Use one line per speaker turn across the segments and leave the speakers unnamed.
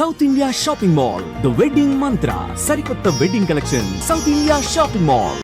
South India shopping mall the wedding Mantra సరికొత్త wedding collection South India shopping mall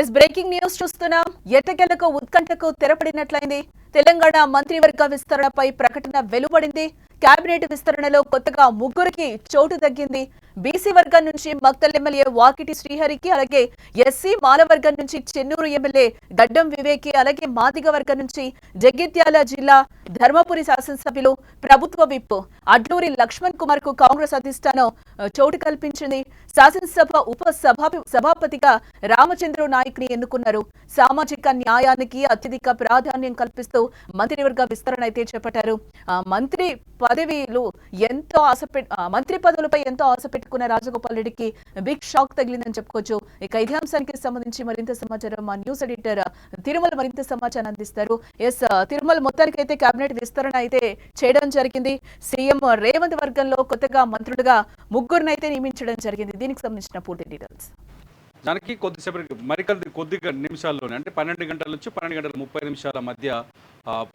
yes breaking news చూస్తున్నాం? ఎట్టకెలకు ఉత్కంఠకు తెరపడినట్లయింది. తెలంగాణ మంత్రివర్గ విస్తరణపై ప్రకటన వెలువడింది. కేబినెట్ విస్తరణలో కొత్తగా ముగ్గురికి చోటు తగ్గింది బీసీ వర్గం నుంచి మక్తల్ ఎమ్మెల్యే వాకిటి శ్రీహరికి అలాగే ఎస్సీ మాలవర్గం నుంచి చెన్నూరు ఎమ్మెల్యే గడ్డం వివేకి అలాగే మాదిగ వర్గం నుంచి జగిత్యాల జిల్లా ధర్మపురి శాసనసభ్యులు ప్రభుత్వ విప్ అడ్లూరి లక్ష్మణ్ కుమార్కు కాంగ్రెస్ అధిష్టానం చోటు కల్పించింది. శాసనసభ ఉప సభాపతిగా రామచంద్ర నాయక్ని ఎన్నుకున్నారు. సామాజిక న్యాయానికి అత్యధిక ప్రాధాన్యం కల్పిస్తూ మంత్రివర్గ విస్తరణ అయితే చేపట్టారు. మంత్రి పదవిలు ఎంతో ఆశ మంత్రి పదవులపై ఎంతో ఆశ పెట్టుకున్న రాజగోపాల్ రెడ్డికి బిగ్ షాక్ తగిలిందని చెప్పుకోవచ్చు. ఇక ఇదే అంశానికి సంబంధించి మరింత సమాచారం మా న్యూస్ ఎడిటర్ తిరుమల మరింత సమాచారం అందిస్తారు. ఎస్ తిరుమల మొత్తానికి అయితే కేబినెట్ విస్తరణ అయితే చేయడం జరిగింది. సీఎం రేవంత్ వర్గంలో కొత్తగా మంత్రులుగా ముగ్గురిని అయితే నియమించడం జరిగింది. దీనికి సంబంధించిన పూర్తి డీటెయిల్స్
దానికి కొద్దిసేపటికి మరికొద్ది కొద్ది నిమిషాల్లోనే అంటే పన్నెండు గంటల నుంచి పన్నెండు గంటల ముప్పై నిమిషాల మధ్య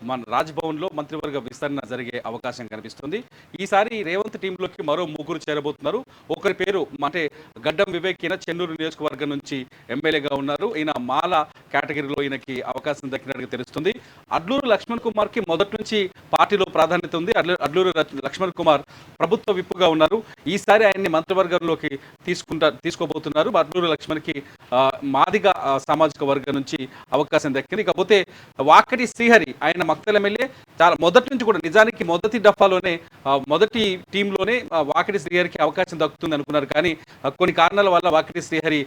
మన రాజ్భవన్లో మంత్రివర్గ విస్తరణ జరిగే అవకాశం కనిపిస్తుంది. ఈసారి రేవంత్ టీంలోకి మరో ముగ్గురు చేరబోతున్నారు. ఒకరి పేరు అంటే గడ్డం వివేక్ ఈయన చెన్నూరు నియోజకవర్గం నుంచి ఎమ్మెల్యేగా ఉన్నారు. ఈయన మాల కేటగిరీలో ఈయనకి అవకాశం దక్కినట్టుగా తెలుస్తుంది. అడ్లూరు లక్ష్మణ్ కుమార్కి మొదటి నుంచి పార్టీలో ప్రాధాన్యత ఉంది. అడ్లూరు లక్ష్మణ్ కుమార్ ప్రభుత్వ విప్పుగా ఉన్నారు. ఈసారి ఆయన్ని మంత్రివర్గంలోకి తీసుకుంటా తీసుకోబోతున్నారు. అడ్లూరు లక్ష్మణ్కి మాదిగా మాదిగ సామాజిక వర్గం నుంచి అవకాశం దక్కింది. కాకపోతే వాకటి శ్రీహరి ఆయన మక్తల ఎమ్మెల్యే చాలా మొదటి నుంచి కూడా నిజానికి మొదటి డఫాలోనే మొదటి టీంలోనే వాకిడి వాకిటి శ్రీహరికి అవకాశం దక్కుతుంది అనుకున్నారు. కానీ కొన్ని కారణాల వల్ల వాకిటి శ్రీహరి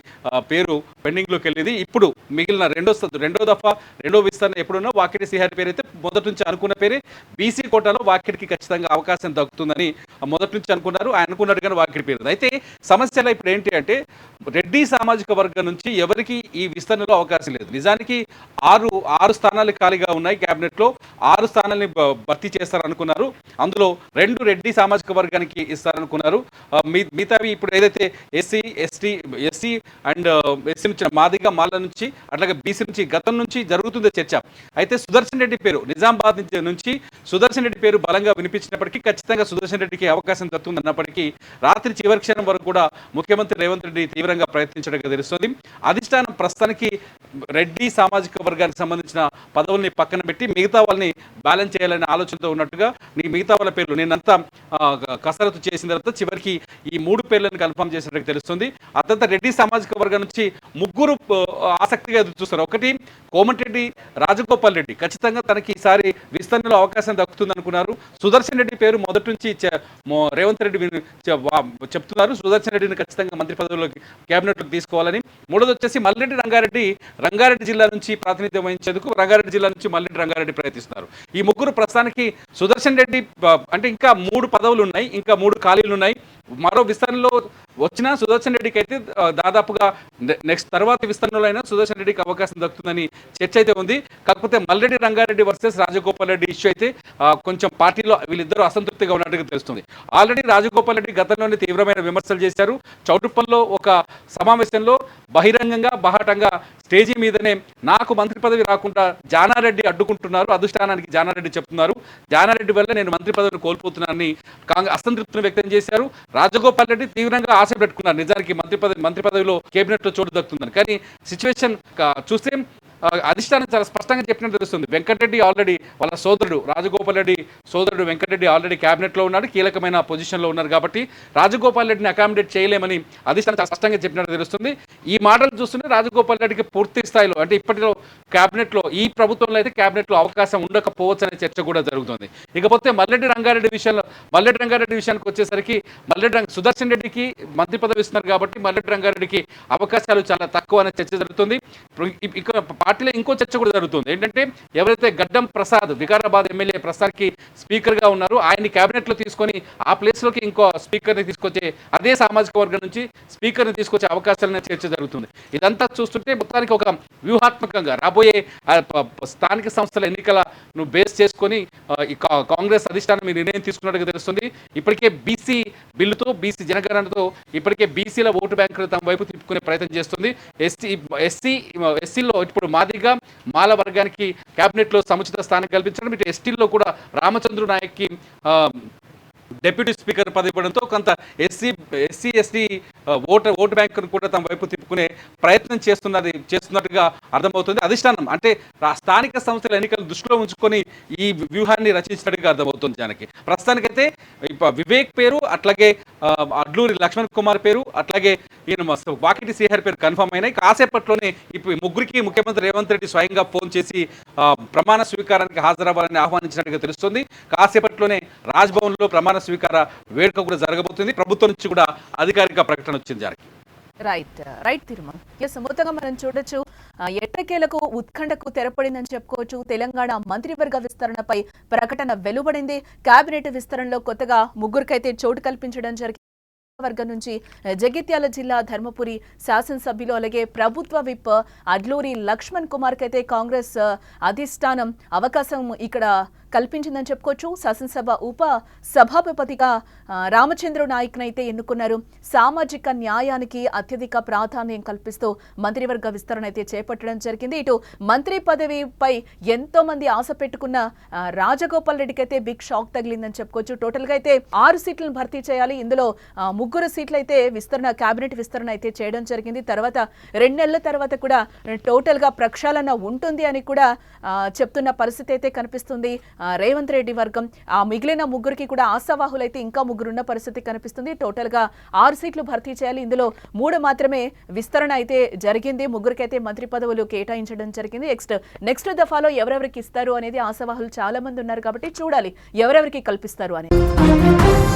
పేరు పెండింగ్లోకి వెళ్ళింది. ఇప్పుడు మిగిలిన రెండో రెండో దఫా రెండో విస్తరణ ఎప్పుడున్నా వాకిటి శ్రీహరి పేరు అయితే మొదటి నుంచి అనుకున్న పేరే. బీసీ కోటాలో వాకిటికి ఖచ్చితంగా అవకాశం దక్కుతుందని మొదటి నుంచి అనుకున్నారు. ఆయన అనుకున్నట్టుగానే వాకిటి పేరు. అయితే సమస్యలు ఇప్పుడు ఏంటి అంటే రెడ్డి సామాజిక వర్గం నుంచి ఎవరికి ఈ విస్తరణలో అవకాశం లేదు. నిజానికి ఆరు ఆరు స్థానాలు ఖాళీగా ఉన్నాయి క్యాబినెట్లో ఆరు స్థానాల్ని భర్తీ చేస్తారనుకున్నారు. అందులో రెండు రెడ్డి సామాజిక వర్గానికి ఇస్తారనుకున్నారు. మిగతావి ఇప్పుడు ఏదైతే SC ST SC and SC నుంచి మాదిగా మాల నుంచి అట్లాగే బీసీ నుంచి గతం నుంచి జరుగుతుందో చర్చ. అయితే సుదర్శన్ రెడ్డి పేరు నిజామాబాద్ నుంచి సుదర్శన్ రెడ్డి పేరు బలంగా వినిపించినప్పటికీ ఖచ్చితంగా సుదర్శన్ రెడ్డికి అవకాశం దక్కుతుంది అన్నప్పటికీ రాత్రి చివరి క్షణం వరకు కూడా ముఖ్యమంత్రి రేవంత్ రెడ్డి తీవ్రంగా ప్రయత్నించడానికి తెలుస్తుంది. అధిష్టానం ప్రస్తుతానికి రెడ్డి సామాజిక వర్గానికి సంబంధించిన పదవుల్ని పక్కన పెట్టి మిగతా వాళ్ళని బ్యాలెన్స్ చేయాలనే ఆలోచనతో ఉన్నట్టుగా నీ మిగతా వాళ్ళ పేర్లు నేనంతా కసరత్తు చేసిన తర్వాత చివరికి ఈ మూడు పేర్లను కన్ఫర్మ్ చేసినట్టు తెలుస్తుంది. ఆ తర్వాత రెడ్డి సామాజిక వర్గం నుంచి ముగ్గురు ఆసక్తిగా ఎదురు చూస్తారు. ఒకటి కోమటిరెడ్డి రాజగోపాల్ రెడ్డి. ఖచ్చితంగా తనకి ఈసారి విస్తరణలో అవకాశం దక్కుతుంది అనుకున్నారు సుదర్శన్ రెడ్డి పేరు మొదటి నుంచి రేవంత్ రెడ్డి చెప్తున్నారు. సుదర్శన్ రెడ్డిని ఖచ్చితంగా మంత్రి పదవిలోకి కేబినెట్లోకి తీసుకోవాలని. మూడోది వచ్చేసి మల్రెడ్డి రంగారెడ్డి. రంగారెడ్డి జిల్లా నుంచి ప్రాతినిధ్యం వహించేందుకు రంగారెడ్డి జిల్లా నుంచి మల్రెడ్డి రంగారెడ్డి ప్రయత్నిస్తున్నారు. ఈ ముగ్గురు ప్రస్తుతానికి సుదర్శన్ రెడ్డి అంటే ఇంకా మూడు పదవులు ఉన్నాయి ఇంకా మూడు ఖాళీలు ఉన్నాయి. మరో విస్తరణలో వచ్చిన సుదర్శన్ రెడ్డికి అయితే దాదాపుగా నెక్స్ట్ తర్వాత విస్తరణలో అయినా సుదర్శన్ రెడ్డికి అవకాశం దక్కుతుందని చర్చ అయితే ఉంది. కాకపోతే మల్లెడ్డి రంగారెడ్డి వర్సెస్ రాజగోపాల్ రెడ్డి ఇష్యూ అయితే కొంచెం పార్టీలో వీళ్ళిద్దరూ అసంతృప్తిగా ఉన్నట్టుగా తెలుస్తుంది. ఆల్రెడీ రాజగోపాల్ రెడ్డి గతంలోనే తీవ్రమైన విమర్శలు చేశారు. చౌటుప్పల్లో ఒక సమావేశంలో బహిరంగంగా బహాటంగా స్టేజీ మీదనే నాకు మంత్రి పదవి రాకుండా జానారెడ్డి అడ్డుకుంటున్నారు. అధిష్టానానికి జానారెడ్డి చెప్తున్నారు. జానారెడ్డి వల్ల నేను మంత్రి పదవిని కోల్పోతున్నానని కాంగ్రెస్ అసంతృప్తిని వ్యక్తం చేశారు. రాజగోపాల్ రెడ్డి తీవ్రంగా ఆశ పెట్టుకున్నారు. నిజానికి మంత్రి పదవి మంత్రి పదవిలో కేబినెట్లో చోటు దక్కుతుందని. కానీ సిచ్యువేషన్ చూస్తే అధిష్టానం చాలా స్పష్టంగా చెప్పినట్టు తెలుస్తుంది. వెంకటరెడ్డి ఆల్రెడీ వాళ్ళ సోదరుడు రాజగోపాల్ రెడ్డి సోదరుడు వెంకటరెడ్డి ఆల్రెడీ క్యాబినెట్లో ఉన్నాడు కీలకమైన పొజిషన్లో ఉన్నారు కాబట్టి రాజగోపాల్ రెడ్డిని అకామిడేట్ చేయలేమని అధిష్టానం చాలా స్పష్టంగా చెప్పినట్టు తెలుస్తుంది. ఈ మాటలు చూస్తుంటే రాజగోపాల్ రెడ్డికి పూర్తి స్థాయిలో అంటే ఇప్పటిలో క్యాబినెట్లో ఈ ప్రభుత్వంలో అయితే క్యాబినెట్లో అవకాశం ఉండకపోవచ్చు అనే చర్చ కూడా జరుగుతుంది. ఇకపోతే మల్లెడ్డి రంగారెడ్డి విషయంలో మల్లెడ్డి రంగారెడ్డి విషయానికి వచ్చేసరికి మల్లెడ్డి రంగ సుదర్శన్ రెడ్డికి మంత్రి పదవి ఇస్తున్నారు కాబట్టి మల్లెడ్డి రంగారెడ్డికి అవకాశాలు చాలా తక్కువ అనే చర్చ జరుగుతుంది. ఇక ఇక్కడ పార్టీ పార్టీలో ఇంకో చర్చ కూడా జరుగుతుంది. ఏంటంటే ఎవరైతే గడ్డం ప్రసాద్ వికారాబాద్ ఎమ్మెల్యే ప్రస్తుతానికి స్పీకర్గా ఉన్నారో ఆయన్ని క్యాబినెట్లో తీసుకొని ఆ ప్లేస్లోకి ఇంకో స్పీకర్ని తీసుకొచ్చే అదే సామాజిక వర్గం నుంచి స్పీకర్ని తీసుకొచ్చే అవకాశాలనే చర్చ జరుగుతుంది. ఇదంతా చూస్తుంటే మొత్తానికి ఒక వ్యూహాత్మకంగా రాబోయే స్థానిక సంస్థల ఎన్నికలను బేస్ చేసుకొని కా- కాంగ్రెస్ అధిష్టానం ఈ నిర్ణయం తీసుకున్నట్టుగా తెలుస్తుంది. ఇప్పటికే బీసీ బిల్లుతో బీసీ జనగణనతో ఇప్పటికే బీసీల ఓటు బ్యాంకులు తమ వైపు తిప్పుకునే ప్రయత్నం చేస్తుంది. ఎస్సీ ఎస్సీ ఎస్సీలో ఇప్పుడు మాదిగా మాల వర్గానికి క్యాబినెట్లో సముచిత స్థానం కల్పించడం ఇటు ఎస్టీల్లో కూడా రామచంద్రు నాయక్కి డెప్యూటీ స్పీకర్ పదవి ఇవ్వడంతో కొంత SC SC ST vote vote బ్యాంకును కూడా తమ వైపు తిప్పుకునే ప్రయత్నం చేస్తున్నది చేస్తున్నట్టుగా అర్థమవుతుంది. అధిష్టానం అంటే స్థానిక సంస్థల ఎన్నికలు దృష్టిలో ఉంచుకొని ఈ వ్యూహాన్ని రచించినట్టుగా అర్థమవుతుంది దానికి ప్రస్తుతానికైతే వివేక్ పేరు అట్లాగే అడ్లూరి లక్ష్మణ్ కుమార్ పేరు అట్లాగే ఈయన వాకిటి శ్రీహరి పేరు కన్ఫర్మ్ అయినాయి. కాసేపట్లోనే ఇప్పుడు ముగ్గురికి ముఖ్యమంత్రి రేవంత్ రెడ్డి స్వయంగా ఫోన్ చేసి ప్రమాణ స్వీకారానికి హాజరవ్వాలని ఆహ్వానించినట్టుగా తెలుస్తుంది. కాసేపట్లోనే రాజ్భవన్లో ప్రమాణ స్వీకార వేడుక కూడా జరగబోతుంది. ప్రభుత్వం నుంచి కూడా అధికారిక ప్రకటన వచ్చింది జరిగింది
రైట్ రైట్ తిరుమల ఎస్ మొత్తంగా మనం చూడొచ్చు ఎట్టకేలకు ఉత్కంఠకు తెరపడిందని చెప్పుకోవచ్చు. తెలంగాణ మంత్రివర్గ విస్తరణపై ప్రకటన వెలువడింది. కేబినెట్ విస్తరణలో కొత్తగా ముగ్గురికైతే చోటు కల్పించడం జరిగింది వర్గం నుంచి జగిత్యాల జిల్లా ధర్మపురి శాసనసభ్యులు అలాగే ప్రభుత్వ విప్ అడ్లూరి లక్ష్మణ్ కుమార్ కైతే కాంగ్రెస్ అధిష్టానం అవకాశం ఇక్కడ కల్పించిందని చెప్పుకోవచ్చు. శాసనసభ ఉప సభాపతిగా రామచంద్ర నాయక్నైతే ఎన్నుకున్నారు. సామాజిక న్యాయానికి అత్యధిక ప్రాధాన్యం కల్పిస్తూ మంత్రివర్గ విస్తరణ అయితే చేపట్టడం జరిగింది. ఇటు మంత్రి పదవిపై ఎంతో మంది ఆశ పెట్టుకున్న రాజగోపాల్ రెడ్డికి అయితే బిగ్ షాక్ తగిలిందని చెప్పుకోవచ్చు. టోటల్గా అయితే ఆరు సీట్లను భర్తీ చేయాలి. ఇందులో ముగ్గురు సీట్లు అయితే విస్తరణ కేబినెట్ విస్తరణ అయితే చేయడం జరిగింది. తర్వాత రెండు నెలల తర్వాత కూడా టోటల్గా ప్రక్షాళన ఉంటుంది అని కూడా చెప్తున్న పరిస్థితి అయితే కనిపిస్తుంది. రేవంత్ రెడ్డి వర్గం. ఆ మిగిలిన ముగ్గురికి కూడా ఆశావాహులైతే ఇంకా ముగ్గురు ఉన్న పరిస్థితి కనిపిస్తుంది. టోటల్గా ఆరు సీట్లు భర్తీ చేయాలి. ఇందులో మూడు మాత్రమే విస్తరణ అయితే జరిగింది. ముగ్గురికైతే మంత్రి పదవులు కేటాయించడం జరిగింది. నెక్స్ట్ నెక్స్ట్ దఫాలో ఎవరెవరికి ఇస్తారు అనేది ఆశావాహులు చాలా మంది ఉన్నారు కాబట్టి చూడాలి ఎవరెవరికి కల్పిస్తారు అనేది.